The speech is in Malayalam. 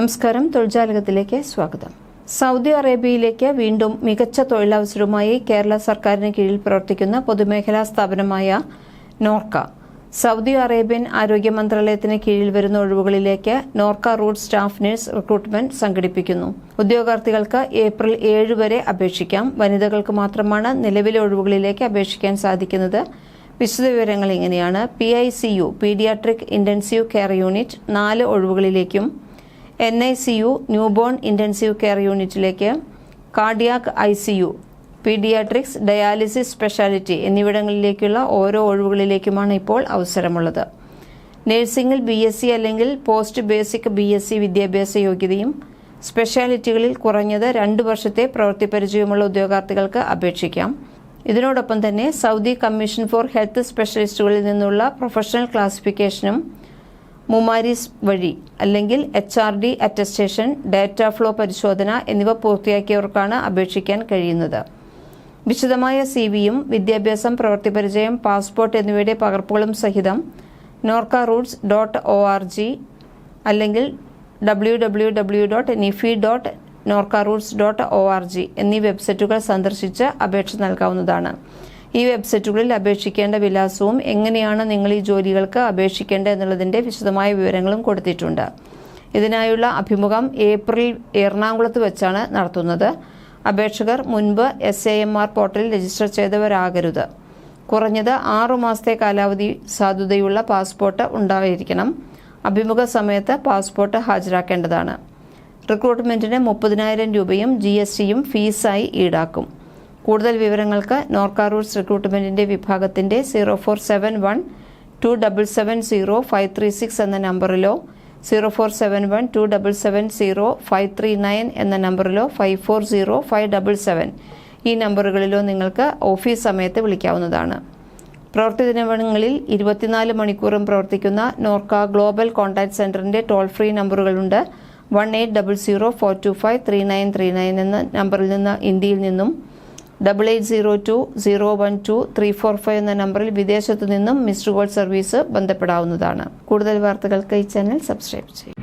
നമസ്കാരം. തൊഴിൽജാലകത്തിലേക്ക് സ്വാഗതം. സൗദി അറേബ്യയിലേക്ക് വീണ്ടും മികച്ച തൊഴിലവസരവുമായി കേരള സർക്കാരിന് കീഴിൽ പ്രവർത്തിക്കുന്ന പൊതുമേഖലാ സ്ഥാപനമായ നോർക്ക. സൗദി അറേബ്യൻ ആരോഗ്യ മന്ത്രാലയത്തിന് കീഴിൽ വരുന്ന ഒഴിവുകളിലേക്ക് Norka Root staff nurse recruitment സംഘടിപ്പിക്കുന്നു. ഉദ്യോഗാർത്ഥികൾക്ക് ഏപ്രിൽ ഏഴ് വരെ അപേക്ഷിക്കാം. വനിതകൾക്ക് മാത്രമാണ് നിലവിലെ ഒഴിവുകളിലേക്ക് അപേക്ഷിക്കാൻ സാധിക്കുന്നത്. വിശദവിവരങ്ങൾ ഇങ്ങനെയാണ്. P I C U paediatric intensive care unit നാല് ഒഴിവുകളിലേക്കും N I C U newborn intensive care യൂണിറ്റിലേക്ക് cardiac I C U paediatrics dialysis speciality എന്നിവിടങ്ങളിലേക്കുള്ള ഓരോ ഒഴിവുകളിലേക്കുമാണ് ഇപ്പോൾ അവസരമുള്ളത്. നഴ്സിംഗിൽ ബി എസ് സി അല്ലെങ്കിൽ post basic B S C വിദ്യാഭ്യാസ യോഗ്യതയും സ്പെഷ്യാലിറ്റികളിൽ കുറഞ്ഞത് രണ്ട് വർഷത്തെ പ്രവൃത്തി പരിചയമുള്ള ഉദ്യോഗാർത്ഥികൾക്ക് അപേക്ഷിക്കാം. ഇതിനോടൊപ്പം തന്നെ സൗദി കമ്മീഷൻ ഫോർ ഹെൽത്ത് സ്പെഷ്യലിസ്റ്റുകളിൽ നിന്നുള്ള പ്രൊഫഷണൽ ക്ലാസിഫിക്കേഷനും മുമാരിസ് വഴി അല്ലെങ്കിൽ H R D attestation data flow പരിശോധന എന്നിവ പൂർത്തിയാക്കിയവർക്കാണ് അപേക്ഷിക്കാൻ കഴിയുന്നത്. വിശദമായ സി വിയും വിദ്യാഭ്യാസം പ്രവൃത്തി പരിചയം പാസ്പോർട്ട് എന്നിവയുടെ പകർപ്പുകളും സഹിതം Norka Roots dot O R G അല്ലെങ്കിൽ W W W dot Nifi dot Norka Roots dot O R G എന്നീ വെബ്സൈറ്റുകൾ സന്ദർശിച്ച് അപേക്ഷ നൽകാവുന്നതാണ്. ഈ വെബ്സൈറ്റുകളിൽ അപേക്ഷിക്കേണ്ട വിലാസവും എങ്ങനെയാണ് നിങ്ങൾ ഈ ജോലികൾക്ക് അപേക്ഷിക്കേണ്ടത് എന്നുള്ളതിന്റെ വിശദമായ വിവരങ്ങളും കൊടുത്തിട്ടുണ്ട്. ഇതിനായുള്ള അഭിമുഖം ഏപ്രിൽ എറണാകുളത്ത് വെച്ചാണ് നടത്തുന്നത്. അപേക്ഷകർ മുൻപ് എസ് എ എം ആർ പോർട്ടലിൽ രജിസ്റ്റർ ചെയ്തവരാകരുത്. കുറഞ്ഞത് ആറു മാസത്തെ കാലാവധി സാധുതയുള്ള പാസ്പോർട്ട് ഉണ്ടായിരിക്കണം. അഭിമുഖ സമയത്ത് പാസ്പോർട്ട് ഹാജരാക്കേണ്ടതാണ്. റിക്രൂട്ട്മെന്റിന് മുപ്പതിനായിരം രൂപയും ജി എസ് ടിയും ഫീസായി ഈടാക്കും. കൂടുതൽ വിവരങ്ങൾക്ക് നോർക്ക റൂട്ട്സ് റിക്രൂട്ട്മെന്റിന്റെ വിഭാഗത്തിന്റെ zero four seven one two double seven zero five three six എന്ന നമ്പറിലോ zero four seven one two double seven zero five three nine എന്ന നമ്പറിലോ five four zero five double seven. ഈ നമ്പറുകളിലോ നിങ്ങൾക്ക് ഓഫീസ് സമയത്ത് വിളിക്കാവുന്നതാണ്. പ്രവൃത്തി ദിനങ്ങളിൽ ഇരുപത്തിനാല് മണിക്കൂറും പ്രവർത്തിക്കുന്ന നോർക്ക ഗ്ലോബൽ കോൺടാക്ട് സെന്ററിന്റെ toll free നമ്പറുകളുണ്ട്. One eight double zero four two five three nine three nine എന്ന നമ്പറിൽ നിന്ന് ഇന്ത്യയിൽ നിന്നും double eight zero two zero one two three four five എന്ന നമ്പറിൽ വിദേശത്തു നിന്നും മിസ്ഡ് കോൾ സർവീസ് ബന്ധപ്പെടാവുന്നതാണ്. കൂടുതൽ വാർത്തകൾക്ക് ഈ ചാനൽ സബ്സ്ക്രൈബ് ചെയ്യും